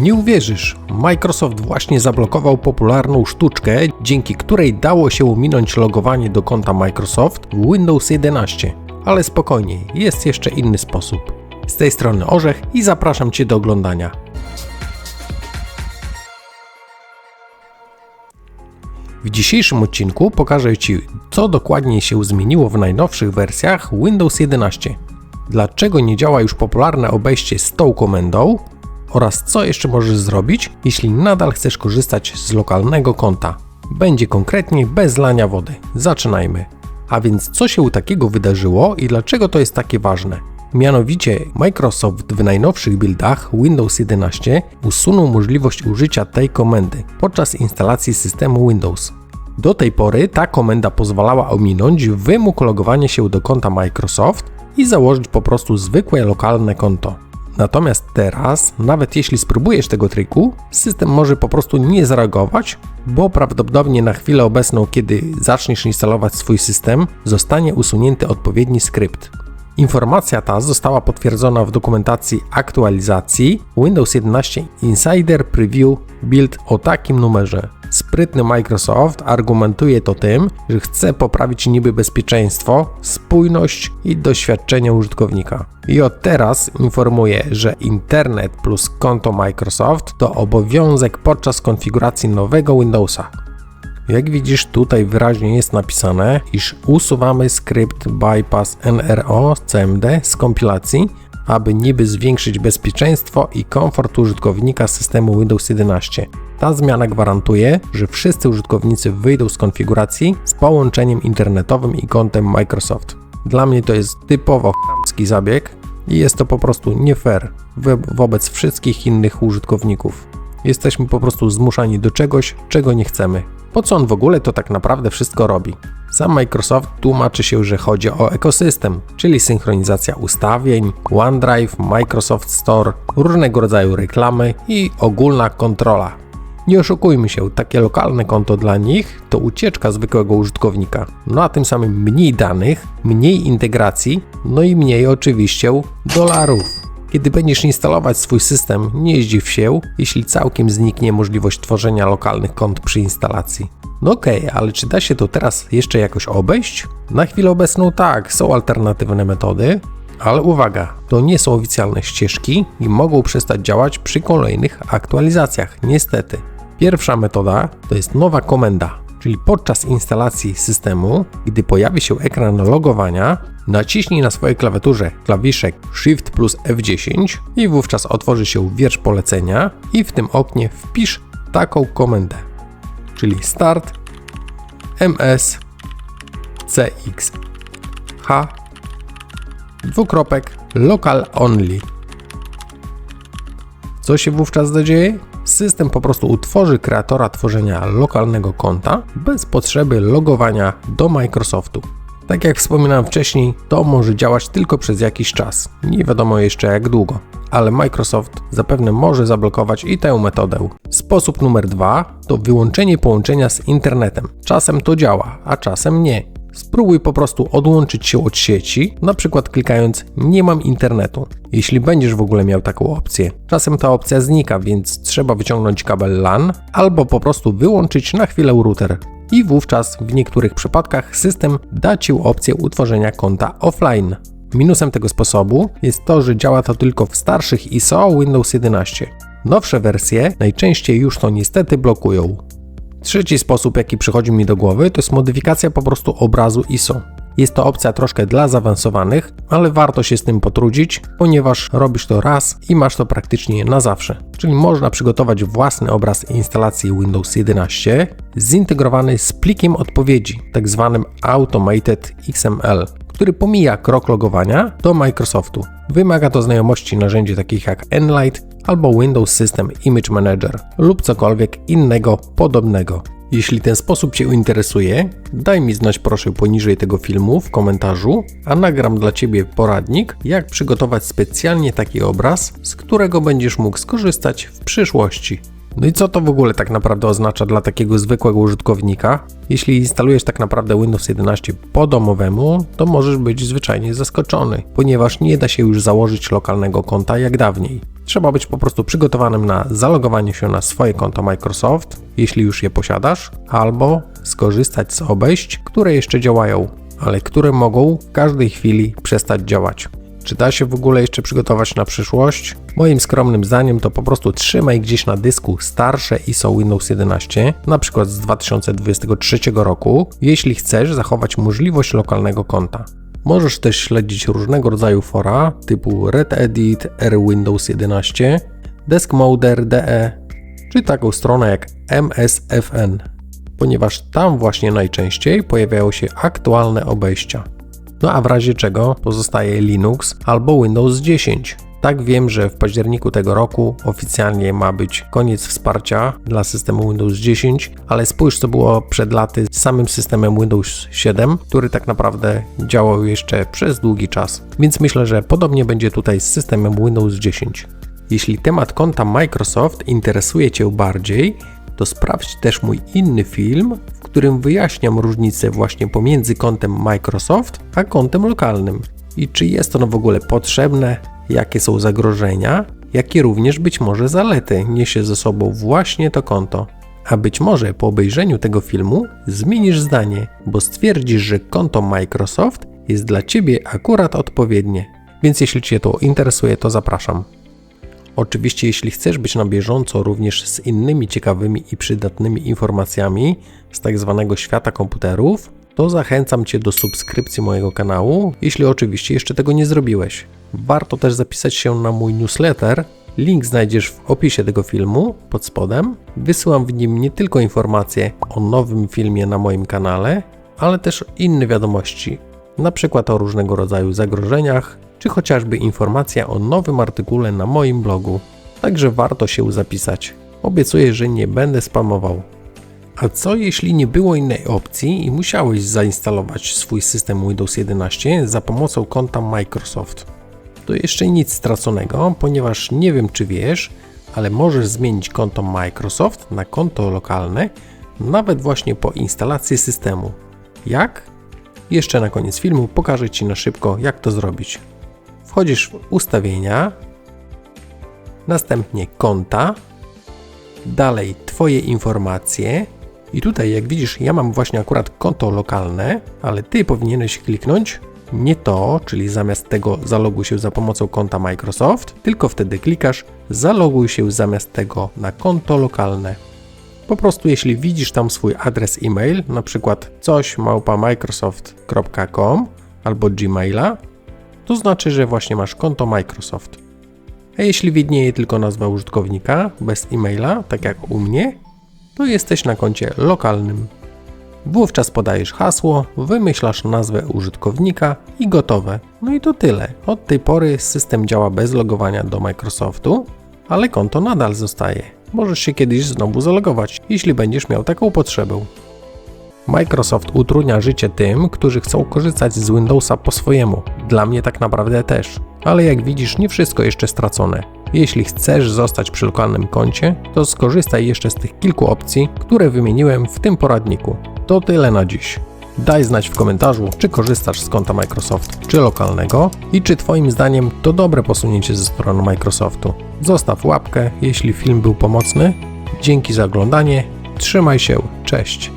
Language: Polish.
Nie uwierzysz, Microsoft właśnie zablokował popularną sztuczkę, dzięki której dało się ominąć logowanie do konta Microsoft Windows 11. Ale spokojnie, jest jeszcze inny sposób. Z tej strony Orzech i zapraszam Cię do oglądania. W dzisiejszym odcinku pokażę Ci, co dokładnie się zmieniło w najnowszych wersjach Windows 11, dlaczego nie działa już popularne obejście z tą komendą oraz co jeszcze możesz zrobić, jeśli nadal chcesz korzystać z lokalnego konta. Będzie konkretnie bez lania wody. Zaczynajmy. A więc co się takiego wydarzyło i dlaczego to jest takie ważne? Mianowicie Microsoft w najnowszych buildach Windows 11 usunął możliwość użycia tej komendy podczas instalacji systemu Windows. Do tej pory ta komenda pozwalała ominąć wymóg logowania się do konta Microsoft i założyć po prostu zwykłe lokalne konto. Natomiast teraz, nawet jeśli spróbujesz tego triku, system może po prostu nie zareagować, bo prawdopodobnie na chwilę obecną, kiedy zaczniesz instalować swój system, zostanie usunięty odpowiedni skrypt. Informacja ta została potwierdzona w dokumentacji aktualizacji Windows 11 Insider Preview Build o takim numerze. Sprytny Microsoft argumentuje to tym, że chce poprawić niby bezpieczeństwo, spójność i doświadczenie użytkownika. I od teraz informuje, że internet plus konto Microsoft to obowiązek podczas konfiguracji nowego Windowsa. Jak widzisz, tutaj wyraźnie jest napisane, iż usuwamy skrypt bypass NRO CMD z kompilacji, aby niby zwiększyć bezpieczeństwo i komfort użytkownika systemu Windows 11. Ta zmiana gwarantuje, że wszyscy użytkownicy wyjdą z konfiguracji z połączeniem internetowym i kontem Microsoft. Dla mnie to jest typowo chamski zabieg i jest to po prostu nie fair wo wobec wszystkich innych użytkowników. Jesteśmy po prostu zmuszani do czegoś, czego nie chcemy. Po co on w ogóle to tak naprawdę wszystko robi? Sam Microsoft tłumaczy się, że chodzi o ekosystem, czyli synchronizacja ustawień, OneDrive, Microsoft Store, różnego rodzaju reklamy i ogólna kontrola. Nie oszukujmy się, takie lokalne konto dla nich to ucieczka zwykłego użytkownika. No a tym samym mniej danych, mniej integracji, no i mniej oczywiście dolarów. Kiedy będziesz instalować swój system, nie zdziw się, jeśli całkiem zniknie możliwość tworzenia lokalnych kont przy instalacji. No okej, okay, ale czy da się to teraz jeszcze jakoś obejść? Na chwilę obecną tak, są alternatywne metody, ale uwaga, to nie są oficjalne ścieżki i mogą przestać działać przy kolejnych aktualizacjach, niestety. Pierwsza metoda to jest nowa komenda, czyli podczas instalacji systemu, gdy pojawi się ekran logowania, naciśnij na swojej klawiaturze klawiszek Shift plus F10 i wówczas otworzy się wiersz polecenia i w tym oknie wpisz taką komendę, czyli start ms cx h dwukropek local only. Co się wówczas zadzieje? System po prostu utworzy kreatora tworzenia lokalnego konta bez potrzeby logowania do Microsoftu. Tak jak wspominałem wcześniej, to może działać tylko przez jakiś czas. Nie wiadomo jeszcze jak długo, ale Microsoft zapewne może zablokować i tę metodę. Sposób numer dwa to wyłączenie połączenia z internetem. Czasem to działa, a czasem nie. Spróbuj po prostu odłączyć się od sieci, na przykład klikając nie mam internetu, jeśli będziesz w ogóle miał taką opcję. Czasem ta opcja znika, więc trzeba wyciągnąć kabel LAN albo po prostu wyłączyć na chwilę router. I wówczas w niektórych przypadkach system da Ci opcję utworzenia konta offline. Minusem tego sposobu jest to, że działa to tylko w starszych ISO Windows 11. Nowsze wersje najczęściej już to niestety blokują. Trzeci sposób, jaki przychodzi mi do głowy, to jest modyfikacja po prostu obrazu ISO. Jest to opcja troszkę dla zaawansowanych, ale warto się z tym potrudzić, ponieważ robisz to raz i masz to praktycznie na zawsze. Czyli można przygotować własny obraz instalacji Windows 11 zintegrowany z plikiem odpowiedzi, tak zwanym Automated XML, który pomija krok logowania do Microsoftu. Wymaga to znajomości narzędzi takich jak Enlight albo Windows System Image Manager lub cokolwiek innego podobnego. Jeśli ten sposób Cię interesuje, daj mi znać proszę poniżej tego filmu w komentarzu, a nagram dla Ciebie poradnik, jak przygotować specjalnie taki obraz, z którego będziesz mógł skorzystać w przyszłości. No i co to w ogóle tak naprawdę oznacza dla takiego zwykłego użytkownika? Jeśli instalujesz tak naprawdę Windows 11 po domowemu, to możesz być zwyczajnie zaskoczony, ponieważ nie da się już założyć lokalnego konta jak dawniej. Trzeba być po prostu przygotowanym na zalogowanie się na swoje konto Microsoft, jeśli już je posiadasz, albo skorzystać z obejść, które jeszcze działają, ale które mogą w każdej chwili przestać działać. Czy da się w ogóle jeszcze przygotować na przyszłość? Moim skromnym zdaniem to po prostu trzymaj gdzieś na dysku starsze ISO Windows 11, na przykład z 2023 roku, jeśli chcesz zachować możliwość lokalnego konta. Możesz też śledzić różnego rodzaju fora typu RedEdit, R-Windows 11, DeskModer.de czy taką stronę jak MSFN, ponieważ tam właśnie najczęściej pojawiają się aktualne obejścia. No a w razie czego pozostaje Linux albo Windows 10. Tak wiem, że w październiku tego roku oficjalnie ma być koniec wsparcia dla systemu Windows 10, ale spójrz co było przed laty z samym systemem Windows 7, który tak naprawdę działał jeszcze przez długi czas. Więc myślę, że podobnie będzie tutaj z systemem Windows 10. Jeśli temat konta Microsoft interesuje Cię bardziej, to sprawdź też mój inny film, w którym wyjaśniam różnicę właśnie pomiędzy kontem Microsoft a kontem lokalnym i czy jest ono w ogóle potrzebne, jakie są zagrożenia, jakie również być może zalety niesie ze sobą właśnie to konto. A być może po obejrzeniu tego filmu zmienisz zdanie, bo stwierdzisz, że konto Microsoft jest dla Ciebie akurat odpowiednie. Więc jeśli Cię to interesuje, to zapraszam. Oczywiście, jeśli chcesz być na bieżąco również z innymi ciekawymi i przydatnymi informacjami z tak zwanego świata komputerów, to zachęcam Cię do subskrypcji mojego kanału, jeśli oczywiście jeszcze tego nie zrobiłeś. Warto też zapisać się na mój newsletter. Link znajdziesz w opisie tego filmu pod spodem. Wysyłam w nim nie tylko informacje o nowym filmie na moim kanale, ale też inne wiadomości, na przykład o różnego rodzaju zagrożeniach, czy chociażby informacja o nowym artykule na moim blogu. Także warto się zapisać. Obiecuję, że nie będę spamował. A co jeśli nie było innej opcji i musiałeś zainstalować swój system Windows 11 za pomocą konta Microsoft? To jeszcze nic straconego, ponieważ nie wiem czy wiesz, ale możesz zmienić konto Microsoft na konto lokalne nawet właśnie po instalacji systemu. Jak? Jeszcze na koniec filmu pokażę Ci na szybko jak to zrobić. Wchodzisz w ustawienia, następnie konta, dalej Twoje informacje i tutaj jak widzisz ja mam właśnie akurat konto lokalne, ale Ty powinieneś kliknąć nie to, czyli zamiast tego zaloguj się za pomocą konta Microsoft, tylko wtedy klikasz zaloguj się zamiast tego na konto lokalne. Po prostu jeśli widzisz tam swój adres e-mail, na przykład coś małpa.microsoft.com albo Gmaila, to znaczy, że właśnie masz konto Microsoft. A jeśli widnieje tylko nazwa użytkownika bez e-maila, tak jak u mnie, to jesteś na koncie lokalnym. Wówczas podajesz hasło, wymyślasz nazwę użytkownika i gotowe. No i to tyle. Od tej pory system działa bez logowania do Microsoftu, ale konto nadal zostaje. Możesz się kiedyś znowu zalogować, jeśli będziesz miał taką potrzebę. Microsoft utrudnia życie tym, którzy chcą korzystać z Windowsa po swojemu. Dla mnie tak naprawdę też. Ale jak widzisz, nie wszystko jeszcze stracone. Jeśli chcesz zostać przy lokalnym koncie, to skorzystaj jeszcze z tych kilku opcji, które wymieniłem w tym poradniku. To tyle na dziś. Daj znać w komentarzu, czy korzystasz z konta Microsoft, czy lokalnego i czy Twoim zdaniem to dobre posunięcie ze strony Microsoftu. Zostaw łapkę, jeśli film był pomocny. Dzięki za oglądanie, trzymaj się, cześć.